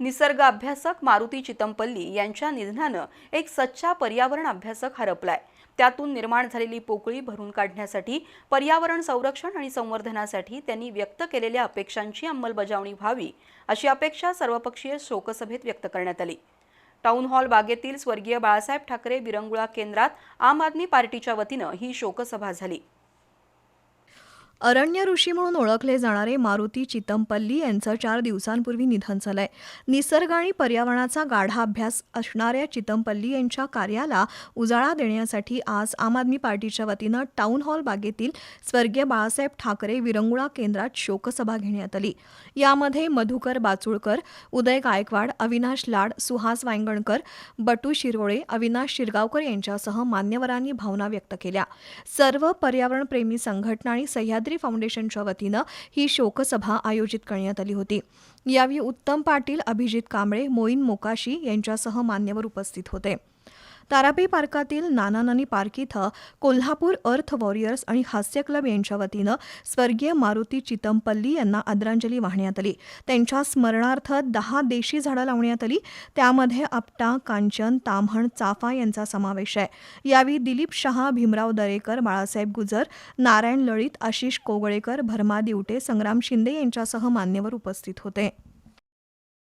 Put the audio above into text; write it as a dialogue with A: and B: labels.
A: निसर्ग अभ्यासक मारुती चितमपल्ली यांच्या निधनानं एक सच्चा पर्यावरण अभ्यासक हरपलाय. त्यातून निर्माण झालेली पोकळी भरून काढण्यासाठी पर्यावरण संरक्षण आणि संवर्धनासाठी त्यांनी व्यक्त केलेल्या अपेक्षांची अंमलबजावणी व्हावी अशी अपेक्षा सर्वपक्षीय शोकसभेत व्यक्त करण्यात आली. टाऊन हॉल बागेतील स्वर्गीय बाळासाहेब ठाकरे विरंगुळा केंद्रात आम आदमी पार्टीच्या वतीनं ही शोकसभा झाली.
B: अरण्य ऋषी म्हणून ओळखले जाणारे मारुती चितमपल्ली यांचं चार दिवसांपूर्वी निधन झालंय. निसर्ग आणि पर्यावरणाचा गाढा अभ्यास असणाऱ्या चितमपल्ली यांच्या कार्याला उजाळा देण्यासाठी आज आम आदमी पार्टीच्या वतीनं टाऊन हॉल बागेतील स्वर्गीय बाळासाहेब ठाकरे विरंगुळा केंद्रात शोकसभा घेण्यात आली. यामध्ये मधुकर बाचुळकर उदय गायकवाड अविनाश लाड सुहास वांगणकर बटू शिरोळे अविनाश शिरगावकर यांच्यासह मान्यवरांनी भावना व्यक्त केल्या. सर्व पर्यावरणप्रेमी संघटना आणि सह्याद्री सह्याद्री फाउंडेशनच्या वतीनं ही शोकसभा आयोजित करण्यात आली होती. यावेळी उत्तम पाटील अभिजित कांबळे मोईन मोकाशी यांच्यासह मान्यवर उपस्थित होते. तारापी पार्कातील नाना नानी पार्क इथं कोल्हापूर अर्थ वॉरियर्स आणि हास्य क्लब यांच्या वतीनं स्वर्गीय मारुती चितमपल्ली यांना आदरांजली वाहण्यात आली. त्यांच्या स्मरणार्थ दहा देशी झाडं लावण्यात आली. त्यामध्ये आपटा कांचन ताम्हण चाफा यांचा समावेश आहे. यावेळी दिलीप शहा भीमराव दरेकर बाळासाहेब गुजर नारायण लळित आशिष कोगळेकर भरमा दिवटे संग्राम शिंदे यांच्यासह मान्यवर उपस्थित होते.